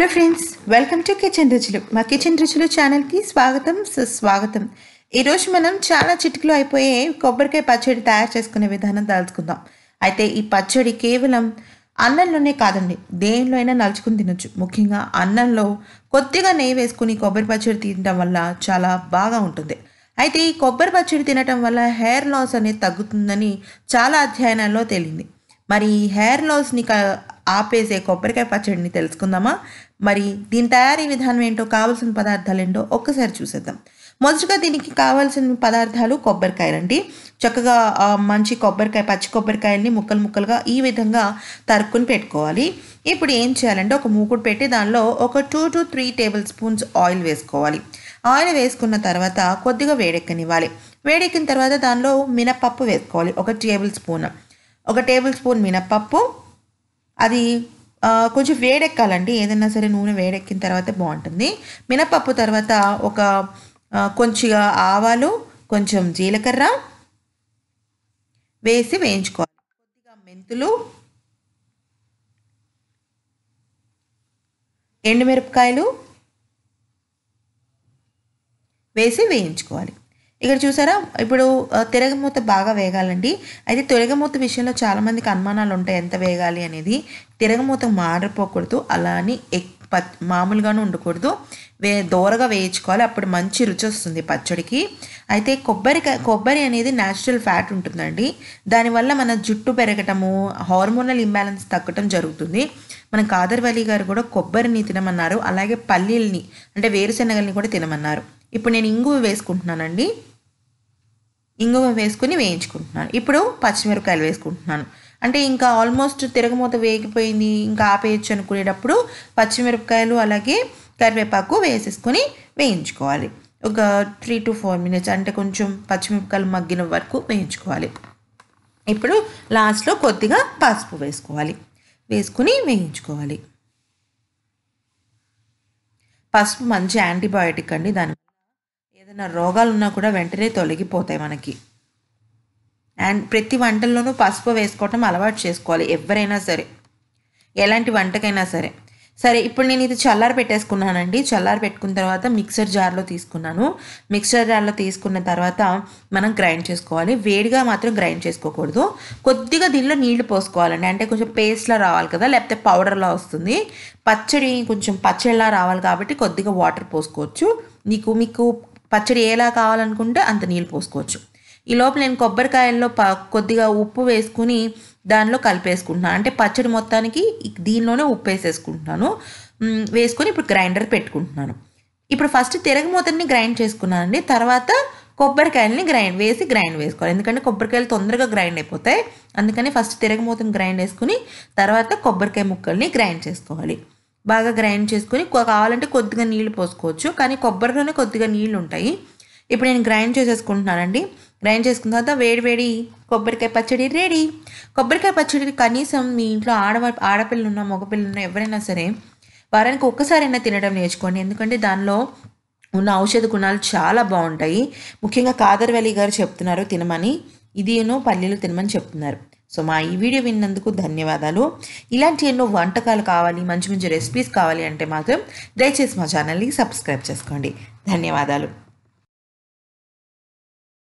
Hello friends welcome to kitchen రుచులు. మా kitchen రుచులు ఛానల్కి స్వాగతం సుస్వాగతం. ఈరోజు మనం చాలా చిటికలో అయిపోయే కొబ్బరికాయ పచ్చడి తయారు చేసుకునే విధానం తలుచుకుందాం అయితే ఈ పచ్చడి కేవలం అన్నంలోనే కాదండి దేనిలో అయినా నలుచుకుని తినొచ్చు. ముఖ్యంగా అన్నంలో కొద్దిగా నెయ్యి వేసుకుని కొబ్బరి పచ్చడి తినడం వల్ల చాలా బాగా ఉంటుంది. అయితే ఈ కొబ్బరి పచ్చడి తినటం వల్ల హెయిర్ లాస్ అనేది తగ్గుతుందని చాలా అధ్యయనాల్లో తేలింది. మరి ఈ హెయిర్ లాస్ని ఆపేసే కొబ్బరికాయ పచ్చడిని తెలుసుకుందామా? మరి దీని తయారీ విధానం ఏంటో కావాల్సిన పదార్థాలు ఏంటో ఒక్కసారి చూసేద్దాం. మొదటగా దీనికి కావాల్సిన పదార్థాలు కొబ్బరికాయలండి. చక్కగా మంచి కొబ్బరికాయ పచ్చి కొబ్బరికాయల్ని ముక్కలు ముక్కలుగా ఈ విధంగా తరుక్కుని పెట్టుకోవాలి. ఇప్పుడు ఏం చేయాలంటే ఒక మూకుడు పెట్టి దానిలో ఒక two to three tablespoons oil వేసుకోవాలి. ఆయిల్ వేసుకున్న తర్వాత కొద్దిగా వేడెక్కనివ్వాలి. వేడెక్కిన తర్వాత దానిలో మినపప్పు వేసుకోవాలి ఒక టేబుల్ స్పూన్. ఒక టేబుల్ స్పూన్ మినపప్పు అది కొంచెం వేడెక్కాలండి. ఏదైనా సరే నూనె వేడెక్కిన తర్వాత బాగుంటుంది మినపప్పు తర్వాత ఒక కొంచెంగా ఆవాలు కొంచెం జీలకర్ర వేసి వేయించుకోవాలి. కొద్దిగా మెంతులు ఎండుమిరపకాయలు వేసి వేయించుకోవాలి. ఇక్కడ చూసారా? ఇప్పుడు తిరగమూత బాగా వేగాలండి. అయితే తిరగమూత విషయంలో చాలామందికి అనుమానాలు ఉంటాయి ఎంత వేగాలి అనేది. తిరగమూత మారిపోకూడదు అలా అని ఎక్ ప- మామూలుగానే ఉండకూడదు. వే దోరగా వేయించుకోవాలి అప్పుడు మంచి రుచి వస్తుంది పచ్చడికి. అయితే కొబ్బరికాయ కొబ్బరి అనేది న్యాచురల్ ఫ్యాట్ ఉంటుందండి. దానివల్ల మన జుట్టు పెరగటము హార్మోనల్ ఇంబ్యాలెన్స్ తగ్గటం జరుగుతుంది. మన కాదర్వలి గారు కూడా కొబ్బరిని తినమన్నారు అలాగే పల్లీల్ని అంటే వేరుశనగల్ని కూడా తినమన్నారు. ఇప్పుడు నేను ఇంగువ వేసుకుంటున్నానండి. ఇంగువ వేసుకుని వేయించుకుంటున్నాను. ఇప్పుడు పచ్చిమిరపకాయలు వేసుకుంటున్నాను. అంటే ఇంకా ఆల్మోస్ట్ తిరగమూత వేగిపోయింది ఇంకా ఆపేయచ్చు అనుకునేటప్పుడు పచ్చిమిరపకాయలు అలాగే కరివేపాకు వేసేసుకొని వేయించుకోవాలి. ఒక త్రీ టు ఫోర్ మినిట్స్ అంటే కొంచెం పచ్చిమిరపకాయలు మగ్గిన వరకు వేయించుకోవాలి. ఇప్పుడు లాస్ట్లో కొద్దిగా పసుపు వేసుకోవాలి. వేసుకుని వేయించుకోవాలి. పసుపు మంచి యాంటీబయాటిక్ అండి దాని ఏదైనా రోగాలు ఉన్నా కూడా వెంటనే తొలగిపోతాయి మనకి. అండ్ ప్రతి వంటల్లోనూ పసుపు వేసుకోవటం అలవాటు చేసుకోవాలి ఎవరైనా సరే. ఎలాంటి వంటకైనా సరే. సరే ఇప్పుడు నేను ఇది చల్లారి పెట్టేసుకున్నానండి. చల్లారి పెట్టుకున్న తర్వాత మిక్సర్ జార్లో తీసుకున్నాను. మిక్సర్ జార్లో తీసుకున్న తర్వాత మనం గ్రైండ్ చేసుకోవాలి. వేడిగా మాత్రం గ్రైండ్ చేసుకోకూడదు. కొద్దిగా దీనిలో నీళ్ళు పోసుకోవాలండి. అంటే కొంచెం పేస్ట్లా రావాలి కదా లేకపోతే పౌడర్లా వస్తుంది. పచ్చడి కొంచెం పచ్చడిలా రావాలి కాబట్టి కొద్దిగా వాటర్ పోసుకోవచ్చు. నీకు మీకు పచ్చడి ఎలా కావాలనుకుంటే అంత నీళ్ళు పోసుకోవచ్చు. ఈ లోపల నేను కొబ్బరికాయల్లో ప కొద్దిగా ఉప్పు వేసుకుని దానిలో కలిపేసుకుంటున్నాను. అంటే పచ్చడి మొత్తానికి దీనిలోనే ఉప్పు వేసేసుకుంటున్నాను. వేసుకొని ఇప్పుడు గ్రైండర్ పెట్టుకుంటున్నాను. ఇప్పుడు ఫస్ట్ తిరగమూతని గ్రైండ్ చేసుకున్నానండి. తర్వాత కొబ్బరికాయలని గ్రైండ్ వేసి గ్రైండ్ వేసుకోవాలి. ఎందుకంటే కొబ్బరికాయలు తొందరగా గ్రైండ్ అయిపోతాయి. అందుకని ఫస్ట్ తిరగమూతని గ్రైండ్ వేసుకుని తర్వాత కొబ్బరికాయ ముక్కల్ని గ్రైండ్ చేసుకోవాలి. బాగా గ్రైండ్ చేసుకుని కావాలంటే కొద్దిగా నీళ్ళు పోసుకోవచ్చు. కానీ కొబ్బరిలోనే కొద్దిగా నీళ్ళు ఉంటాయి. ఇప్పుడు నేను గ్రైండ్ చేసేసుకుంటున్నానండి. గ్రైండ్ చేసుకున్న తర్వాత వేడి వేడి కొబ్బరికాయ పచ్చడి రెడీ. కొబ్బరికాయ పచ్చడి కనీసం మీ ఇంట్లో ఆడవ ఆడపిల్లలు ఉన్న ఉన్న ఎవరైనా సరే వారానికి ఒక్కసారైనా తినడం నేర్చుకోండి. ఎందుకంటే దానిలో ఉన్న ఔషధ గుణాలు చాలా బాగుంటాయి. ముఖ్యంగా కాదర్వలి గారు చెప్తున్నారు తినమని. ఇదిను పల్లీలు తినమని చెప్తున్నారు. సో మా ఈ వీడియో విన్నందుకు ధన్యవాదాలు. ఇలాంటి ఎన్నో వంటకాలు కావాలి మంచి మంచి రెసిపీస్ కావాలి అంటే మాత్రం దయచేసి మా ఛానల్ని సబ్స్క్రైబ్ చేసుకోండి. ధన్యవాదాలు.